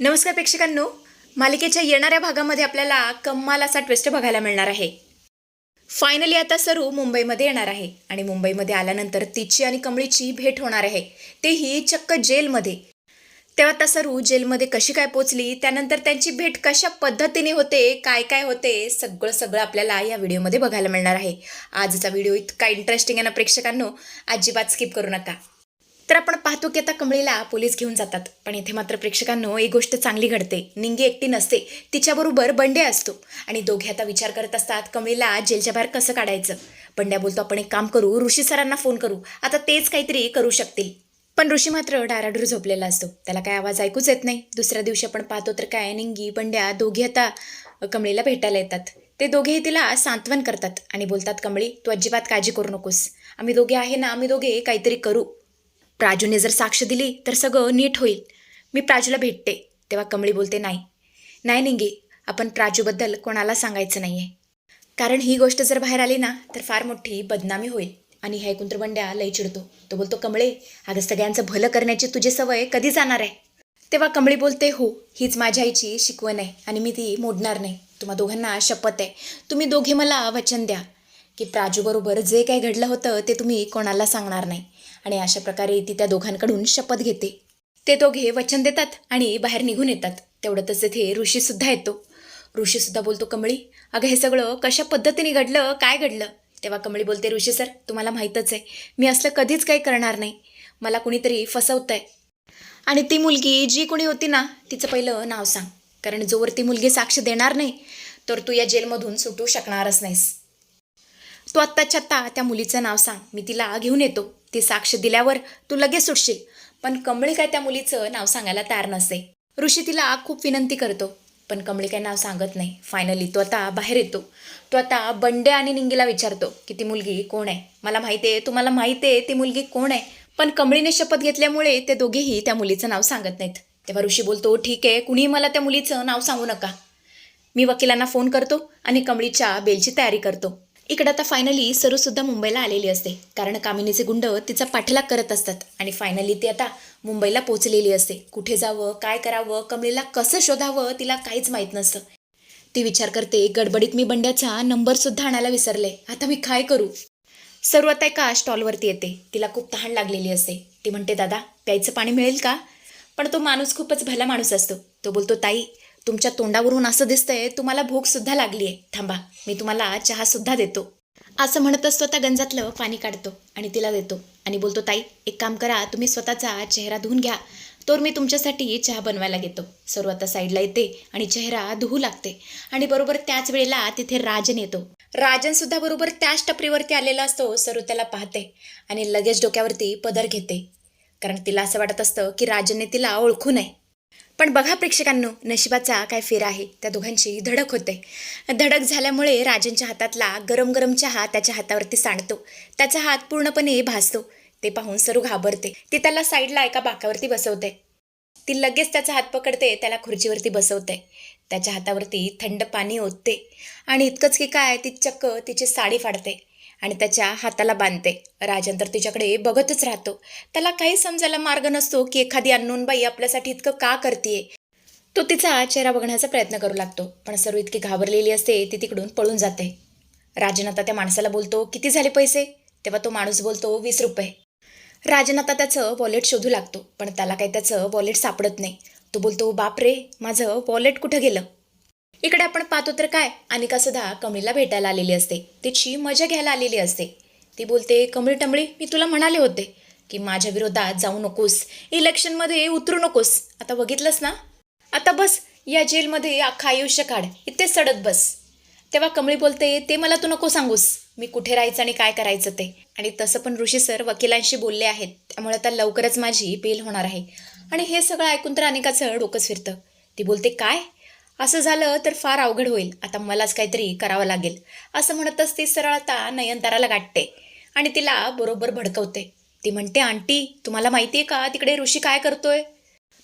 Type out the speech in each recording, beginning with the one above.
नमस्कार प्रेक्षकांनो. मालिकेच्या येणाऱ्या भागामध्ये आपल्याला कम्माल असा ट्विस्ट बघायला मिळणार आहे. फायनली आता सरू मुंबईमध्ये येणार आहे. आणि मुंबईमध्ये आल्यानंतर तिची आणि कमळीची भेट होणार आहे. तेही चक्क जेलमध्ये. तेव्हा आता सरू जेलमध्ये कशी काय पोचली त्यानंतर त्यांची भेट कशा पद्धतीने होते काय काय होते सगळं सगळं आपल्याला या व्हिडिओमध्ये बघायला मिळणार आहे. आजचा व्हिडिओ इतका इंटरेस्टिंग आहे ना प्रेक्षकांनो. अजिबात स्किप करू नका. तर आपण पाहतो की आता कमळीला पोलीस घेऊन जातात. पण इथे मात्र प्रेक्षकांनो एक गोष्ट चांगली घडते. निंगी एकटी नसते. तिच्याबरोबर बंडे असतो. आणि दोघे आता विचार करत असतात कमळीला जेलच्या बाहेर कसं काढायचं? बंड्या बोलतो आपण एक काम करू ऋषी सरांना फोन करू. आता तेच काहीतरी करू शकतील. पण ऋषी मात्र डाराडूर झोपलेला असतो. त्याला काय आवाज ऐकूच येत नाही. दुसऱ्या दिवशी आपण पाहतो तर काय निंगी बंड्या दोघे आता कमळीला भेटायला येतात. ते दोघेही तिला सांत्वन करतात आणि बोलतात कमळी तू अजिबात काळजी करू नकोस. आम्ही दोघे आहे ना आम्ही दोघे काहीतरी करू. प्राजूने जर साक्ष दिली तर सगळं नीट होईल. मी प्राजूला भेटते तेव्हा कमळी बोलते नाही. नाही निंगी आपण प्राजूबद्दल कोणाला सांगायचं नाही आहे कारण ही गोष्ट जर बाहेर आली ना तर फार मोठी बदनामी होईल. आणि हे ऐकून तर बंड्या चिडतो. तो बोलतो कमळे अगं सगळ्यांचं भलं करण्याची तुझी सवय कधी जाणार आहे? तेव्हा कमळी बोलते हो हीच माझ्या आईची शिकवण आहे आणि मी ती मोडणार नाही. तुम्हा दोघांना शपथ आहे. तुम्ही दोघे मला वचन द्या. की प्राजूबरोबर जे काही घडलं होतं ते तुम्ही कोणाला सांगणार नाही. आणि अशा प्रकारे ती त्या दोघांकडून शपथ घेते. ते दोघे वचन देतात आणि बाहेर निघून येतात. तेवढ्यातच तिथे ऋषीसुद्धा येतो. ऋषीसुद्धा बोलतो कमळी अगं हे सगळं कशा पद्धतीने घडलं? काय घडलं? तेव्हा कमळी बोलते ऋषी सर तुम्हाला माहीतच आहे मी असलं कधीच काही करणार नाही. मला कुणीतरी फसवत आहे आणि ती मुलगी जी कोणी होती ना तिचं पहिलं नाव सांग. कारण जोवर ती मुलगी साक्ष देणार नाही तर तू या जेलमधून सुटू शकणारच नाहीस. तू आत्ताच्या आत्ता त्या मुलीचं नाव सांग. मी तिला घेऊन येतो. ती साक्ष दिल्यावर तू लगेच सुटशील. पण कमळी काय त्या मुलीचं नाव सांगायला तयार नसते. ऋषी तिला खूप विनंती करतो. पण कमळी काय नाव सांगत नाही. फायनली तो आता बाहेर येतो. तो आता बंडे आणि निंगीला विचारतो की ती मुलगी कोण आहे? मला माहिती आहे तुम्हाला माहिती आहे ती मुलगी कोण आहे? पण कमळीने शपथ घेतल्यामुळे ते दोघेही त्या मुलीचं नाव सांगत नाहीत. तेव्हा ऋषी बोलतो ठीक आहे कुणीही मला त्या मुलीचं नाव सांगू नका. मी वकिलांना फोन करतो आणि कमळीच्या बेलची तयारी करतो. इकडं आता फायनली सरूसुद्धा मुंबईला आलेली असते. कारण कामिनीचे गुंड तिचा पाठलाग करत असतात. आणि फायनली ती आता मुंबईला पोचलेली असते. कुठे जावं काय करावं कमलेला कसं शोधावं तिला काहीच माहीत नसतं. ती विचार करते गडबडीत मी बंड्याचा नंबरसुद्धा आणायला विसरले. आता मी काय करू? सरू आता एका स्टॉलवरती येते. तिला खूप तहान लागलेली असते. ती म्हणते दादा प्यायचं पाणी मिळेल का? पण तो माणूस खूपच भला माणूस असतो. तो बोलतो ताई तुमच्या तोंडावरून असं दिसतंय तुम्हाला भूकसुद्धा लागली आहे थांबा मी तुम्हाला चहासुद्धा देतो. असं म्हणत असतो गंजातलं पाणी काढतो आणि तिला देतो. आणि बोलतो ताई एक काम करा तुम्ही स्वतःचा चेहरा धुवून घ्या. तर मी तुमच्यासाठी चहा बनवायला घेतो. सर्व आता साईडला येते आणि चेहरा धुवू लागते. आणि बरोबर त्याच वेळेला तिथे राजन येतो. राजन सुद्धा बरोबर त्याच टपरीवरती आलेला असतो सर्व त्याला पाहते आणि लगेच डोक्यावरती पदर घेते. कारण तिला असं वाटत असतं की राजनने तिला ओळखू नये. पण बघा प्रेक्षकांनो नशिबाचा काय फेर आहे? त्या दोघांची धडक होते. धडक झाल्यामुळे राजनच्या हातातला गरम गरम चहा त्याच्या हातावरती सांडतो. त्याचा हात पूर्णपणे भासतो. ते पाहून सरू घाबरते. ती त्याला साईडला एका बाकावरती बसवते. ती लगेच त्याचा हात पकडते त्याला खुर्चीवरती बसवते. त्याच्या हातावरती थंड पाणी ओतते. आणि इतकंच की काय ती चक्क तिची साडी फाडते. आणि त्याच्या हाताला बांधते. राजन तर तिच्याकडे बघतच राहतो. त्याला काही समजायला मार्ग नसतो की एखादी अननोन बाई आपल्यासाठी इतकं का करते तो तिचा चेहरा बघण्याचा प्रयत्न करू लागतो पण सर्व इतकी घाबरलेली असते ती तिकडून पळून जाते. राजन आता त्या माणसाला बोलतो किती झाले पैसे? तेव्हा तो माणूस बोलतो वीस रुपये. राजन आता त्याचं वॉलेट शोधू लागतो पण त्याला काही त्याचं वॉलेट सापडत नाही. तो बोलतो बाप रे माझं वॉलेट कुठं गेलं? इकडे आपण पाहतो तर काय? अनिका सुद्धा कमळीला भेटायला आलेली असते. तिची मजा घ्यायला आलेली असते. ती बोलते कमळी टमळी मी तुला म्हणाले होते की माझ्या विरोधात जाऊ नकोस. इलेक्शनमध्ये उतरू नकोस. आता बघितलंस ना? आता बस या जेलमध्ये अख्खा आयुष्य काढ. इथेच सडत बस. तेव्हा कमळी बोलते ते मला तू नको सांगूस. मी कुठे राहायचं आणि काय करायचं ते? आणि तसं पण ऋषी सर वकिलांशी बोलले आहेत. त्यामुळे आता लवकरच माझी बेल होणार आहे. आणि हे सगळं ऐकून तर अनिकाचं डोकंच फिरतं. ती बोलते काय? असं झालं तर फार अवघड होईल. आता मलाच काहीतरी करावं लागेल. असं म्हणतच ती सरळ आता नयनताराला गाठते आणि तिला बरोबर भडकवते. ती म्हणते आंटी तुम्हाला माहिती आहे का तिकडे ऋषी काय करतोय?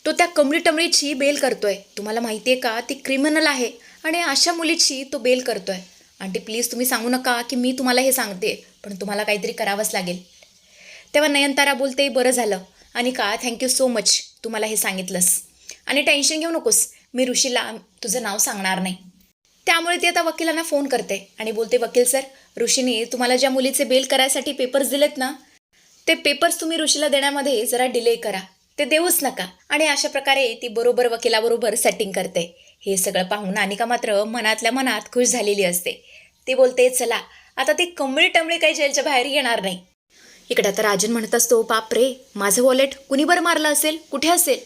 तो त्या कमळी टमळीची बेल करतोय. तुम्हाला माहिती आहे का ती क्रिमिनल आहे आणि अशा मुलीची तो बेल करतोय. आंटी प्लीज तुम्ही सांगू नका की मी तुम्हाला हे सांगते पण तुम्हाला काहीतरी करावंच लागेल. तेव्हा नयनतारा बोलते बरं झालं. आणि का थँक्यू सो मच तू मला हे सांगितलंस. आणि टेन्शन घेऊ नकोस. मी ऋषीला तुझं नाव सांगणार नाही. त्यामुळे ती आता वकिलांना फोन करते आणि बोलते वकील सर ऋषीने तुम्हाला ज्या मुलीचे बेल करायसाठी पेपर्स दिलेत ना ते पेपर्स तुम्ही ऋषीला देण्यामध्ये जरा डिले करा. ते देऊच नका. आणि अशा प्रकारे ती बरोबर वकिलाबरोबर सेटिंग करते. हे सगळं पाहून अनिका मात्र मनातल्या मनात खुश झालेली असते. ती बोलते चला आता ती कमळी टमळी काही जेलच्या बाहेर येणार नाही. इकडे आता राजन म्हणत असतो बाप रे माझं वॉलेट कुणी बरं मारलं असेल? कुठे असेल?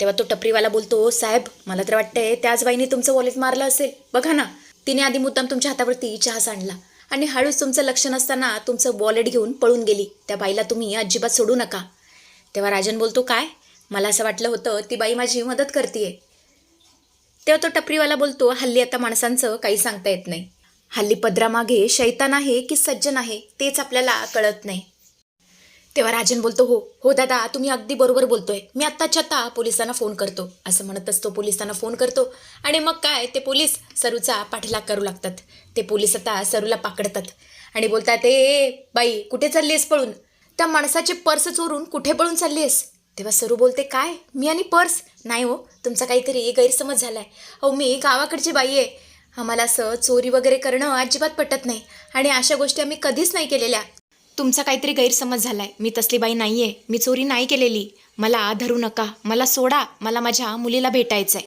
तेव्हा तो टपरीवाला बोलतो साहेब मला तर वाटतंय त्याच बाईने तुमचं वॉलेट मारलं असेल. बघा ना तिने आधी मुद्दाम तुमच्या हातावरती चहा सांडला आणि हळूच तुमचं लक्ष नसताना तुमचं वॉलेट घेऊन पळून गेली. त्या बाईला तुम्ही अजिबात सोडू नका. तेव्हा राजन बोलतो काय? मला असं वाटलं होतं ती बाई माझी मदत करते तेव्हा तो टपरीवाला बोलतो हल्ली आता माणसांचं काही सांगता येत नाही. हल्ली पदरामागे शैतान आहे की सज्जन आहे तेच आपल्याला कळत नाही. तेव्हा राजन बोलतो हो हो दादा तुम्ही अगदी बरोबर बोलतोय. मी आत्ताच्या आत्ता पोलिसांना फोन करतो. असं म्हणतच तो पोलिसांना फोन करतो. आणि मग काय ते पोलीस सरूचा पाठलाग करू लागतात. ते पोलीस आता सरूला पाकडतात. आणि बोलतात ए बाई कुठे चालली आहेस पळून? त्या माणसाची पर्स चोरून कुठे पळून चालली आहेस तेव्हा सरू बोलते काय? मी आणि पर्स? नाही हो तुमचा काहीतरी गैरसमज झालाय. अहो मी गावाकडची बाई आहे. आम्हाला असं चोरी वगैरे करणं अजिबात पटत नाही. आणि अशा गोष्टी आम्ही कधीच नाही केलेल्या. तुमचा काहीतरी गैरसमज झालाय. मी तसली बाई नाही आहे मी चोरी नाही केलेली. मला धरू नका. मला सोडा. मला माझ्या मुलीला भेटायचं आहे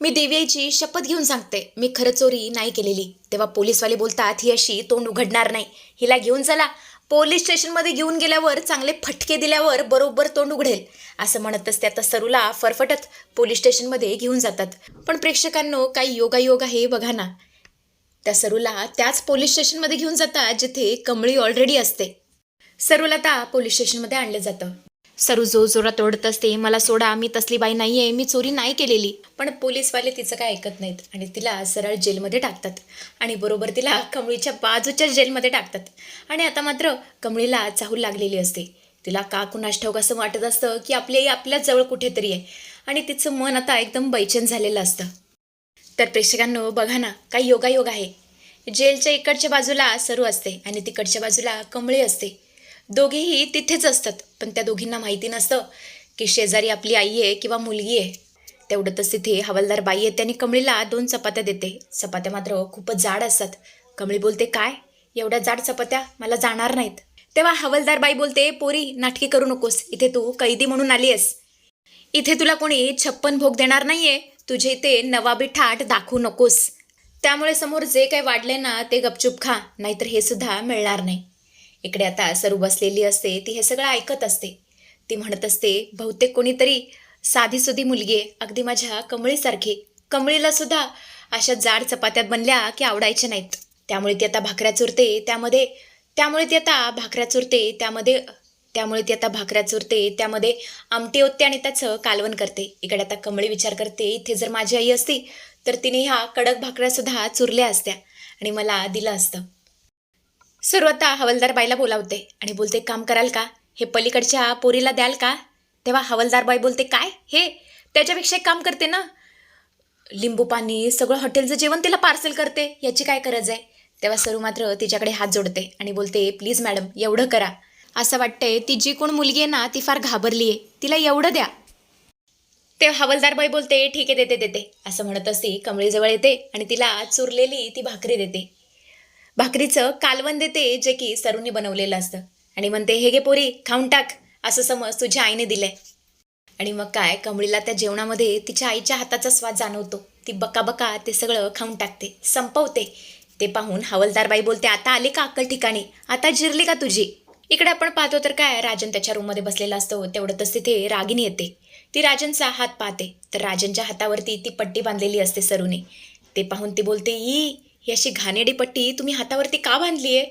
मी देवीची शपथ घेऊन सांगते. मी खरं चोरी नाही केलेली. तेव्हा पोलीसवाले बोलतात ही अशी तोंड उघडणार नाही. हिला घेऊन चला. पोलीस स्टेशनमध्ये घेऊन गेल्यावर चांगले फटके दिल्यावर बरोबर तोंड उघडेल. असं म्हणतच असते आता सरूला फरफटत पोलीस स्टेशनमध्ये घेऊन जातात. पण प्रेक्षकांनो काही योगायोग आहे बघा ना. त्या सरूला त्याच पोलीस स्टेशनमध्ये घेऊन जातात जिथे कमळी ऑलरेडी असते. सरूला आता पोलीस स्टेशनमध्ये आणलं जातं. सरू जो जोरात ओढत असते मला सोडा मी तसली बाई नाही आहे मी चोरी नाही केलेली. पण पोलीसवाले तिचं काय ऐकत नाहीत आणि तिला सरळ जेलमध्ये टाकतात. आणि बरोबर तिला कमळीच्या बाजूच्या जेलमध्ये टाकतात. आणि आता मात्र कमळीला चाहूल लागलेली असते. तिला का कुणास ठाऊक असं वाटत असतं की आपली आई आपल्याच जवळ कुठेतरी आहे. आणि तिचं मन आता एकदम बैचन झालेलं असतं. तर प्रेक्षकांनो बघा ना काही योगायोग आहे. जेलच्या इकडच्या बाजूला सरू असते आणि तिकडच्या बाजूला कमळी असते. दोघेही तिथेच असतात पण त्या दोघींना माहिती नसतं की शेजारी आपली आई आहे किंवा मुलगी आहे. तेवढंतच तिथे हवालदार बाई आहे त्यांनी कमळीला दोन चपात्या देते. चपात्या मात्र खूपच जाड असतात. कमळी बोलते काय? एवढ्या जाड चपात्या? मला जाणार नाहीत. तेव्हा हवालदार बाई बोलते पोरी नाटकी करू नकोस. इथे तू कैदी म्हणून आली आहेस इथे तुला कोणी छप्पन भोग देणार नाहीये. तुझे इथे नवाबी ठाट दाखवू नकोस. त्यामुळे समोर जे काही वाढले ना ते गपचूप खा. नाहीतर हे सुद्धा मिळणार नाही. इकडे आता सरू बसलेली असते ती हे सगळं ऐकत असते. ती म्हणत असते बहुतेक कोणीतरी साधीसुधी मुलगी आहे अगदी माझ्या कमळीसारखी. कमळीला सुद्धा अशा जाड चपात्यात बनल्या की आवडायच्या नाहीत. त्यामुळे ती आता भाकऱ्या चुरते त्यामध्ये त्यामुळे ती आता भाकऱ्या चुरते त्यामध्ये त्यामुळे ती आता भाकऱ्या चुरते त्यामध्ये आमटी ओतते आणि त्याचं कालवण करते. इकडे आता कमळी विचार करते इथे जर माझी आई असती तर तिने ह्या कडक भाकऱ्यासुद्धा चुरल्या असत्या. आणि मला दिलं असतं. सुरुवाता हवलदार बाईला बोलावते. आणि बोलते काम कराल का? हे पलीकडच्या पोरीला द्याल का? तेव्हा हवलदार बाई बोलते काय? हे? त्याच्यापेक्षा एक काम करते ना? लिंबू पाणी सगळं हॉटेलचं जेवण तिला पार्सल करते. याची काय गरज आहे? तेव्हा सरू मात्र तिच्याकडे हात जोडते आणि बोलते प्लीज मॅडम एवढं करा. असं वाटतंय ती जी कोण मुलगी आहे ना ती फार घाबरली आहे तिला एवढं द्या. ते हवलदार बाई बोलते ठीक आहे देते देते. असं म्हणत असते कमळीजवळ येते आणि तिला चुरलेली ती भाकरी देते. भाकरीचं कालवण देते जे की सरूनी बनवलेलं असतं. आणि म्हणते हे घे पोरी खाऊन टाक असं समज तुझ्या आईने दिलंय. आणि मग काय कमळीला त्या जेवणामध्ये तिच्या आईच्या हाताचा स्वाद जाणवतो. ती बका बका ते सगळं खाऊन टाकते संपवते. ते पाहून हवलदारबाई बोलते आता आली का अक्कल ठिकाणी? आता जिरली का तुझी? इकडे आपण पाहतो तर काय राजन त्याच्या रूममध्ये बसलेला असतो. तेवढंच तिथे रागिनी येते. ती राजनचा हात पाहते. तर राजनच्या हातावरती ती पट्टी बांधलेली असते सरूने. ते पाहून ती बोलते ई ही अशी घाणेडी पट्टी तुम्ही हातावरती का बांधली आहे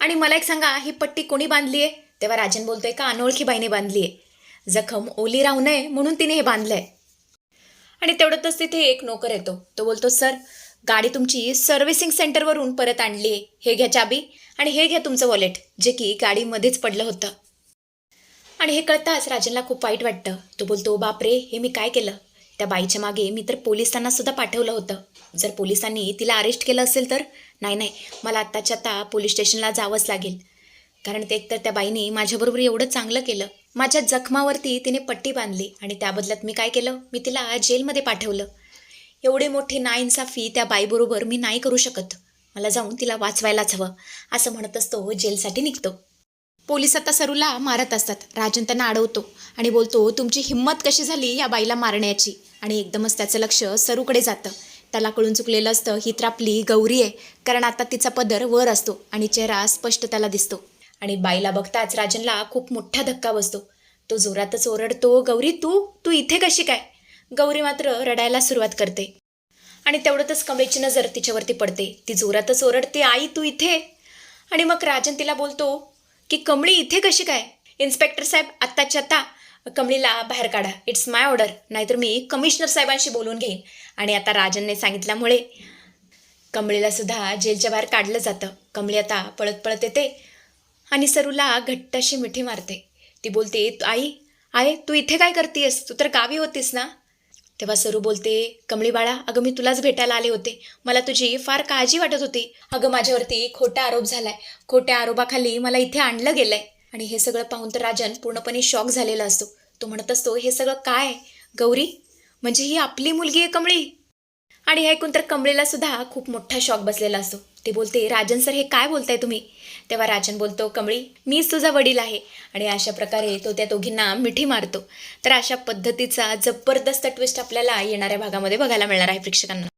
आणि मला एक सांगा ही पट्टी कोणी बांधली आहे तेव्हा राजन बोलतोय का अनोळखी बाईने बांधली आहे जखम ओली राहू नये म्हणून तिने हे बांधलं आहे आणि तेवढ्यातच तिथे एक नोकर येतो. तो बोलतो सर गाडी तुमची सर्व्हिसिंग सेंटरवरून परत आणली आहे हे घ्या चाबी आणि हे घ्या तुमचं वॉलेट जे की गाडीमध्येच पडलं होतं. आणि हे कळताच राजनला खूप वाईट वाटतं. तो बोलतो बापरे हे मी काय केलं? त्या बाईच्या मागे मी तर पोलिसांना सुद्धा पाठवलं होतं. जर पोलिसांनी तिला अरेस्ट केलं असेल तर? नाही नाही. मला आत्ताच्या आता पोलीस स्टेशनला जावंच लागेल. कारण ते एकतर त्या बाईने माझ्याबरोबर एवढं चांगलं केलं. माझ्या जखमावरती तिने पट्टी बांधली आणि त्याबदल्यात मी काय केलं? मी तिला जेलमध्ये पाठवलं. एवढी मोठी नाइन्साफी त्या बाईबरोबर मी नाही करू शकत. मला जाऊन तिला वाचवायलाच हवं. असं म्हणतच तो जेलसाठी निघतो. पोलीस आता सरूला मारत असतात. राजन त्यांना अडवतो आणि बोलतो तुमची हिंमत कशी झाली या बाईला मारण्याची? आणि एकदमच त्याचं लक्ष सरूकडे जातं. त्याला कळून चुकलेलं असतं ही तर आपली गौरी आहे. कारण आता तिचा पदर वर असतो आणि चेहरा स्पष्ट त्याला दिसतो. आणि बाईला बघताच राजनला खूप मोठा धक्का बसतो. तो जोरातच ओरडतो गौरी तू तू इथे कशी काय? गौरी मात्र रडायला सुरुवात करते. आणि तेवढ्यातच कमळीची नजर तिच्यावरती पडते. ती जोरातच ओरडते आई तू इथे? आणि मग राजन तिला बोलतो की कमळी इथे कशी काय? इन्स्पेक्टर साहेब आत्ताच्या आत्ता कमळीला बाहेर काढा. इट्स माय ऑर्डर नाहीतर मी कमिशनर साहेबांशी बोलून घेईन. आणि आता राजनने सांगितल्यामुळे कमळीला सुद्धा जेलच्या बाहेर काढलं जातं. कमळी आता पळत पळत येते आणि सरूला घट्ट अशी मिठी मारते. ती बोलते "तू- आई आई तू इथे काय करतेस तू तर गावी होतीस ना? तेव्हा सरू बोलते कमळी बाळा अगं मी तुलाच भेटायला आले होते. मला तुझी फार काळजी वाटत होती. अगं माझ्यावरती खोटा आरोप झालाय. खोट्या आरोपाखाली मला इथे आणलं गेलंय. आणि हे सगळं पाहून तर राजन पूर्णपणे शॉक झालेला असतो. तो म्हणत असतो हे सगळं काय गौरी? म्हणजे ही आपली मुलगी आहे कमळी? आणि हे ऐकून तर कमळीला सुद्धा खूप मोठा शॉक बसलेला असतो. ते बोलते राजन सर हे काय बोलताय तुम्ही? तेव्हा राजन बोलतो कमळी मीच तुझा वडील आहे. आणि अशा प्रकारे तो त्या दोघींना मिठी मारतो. तर अशा पद्धतीचा जबरदस्त ट्विस्ट आपल्याला येणाऱ्या भागामध्ये बघायला मिळणार आहे प्रेक्षकांना.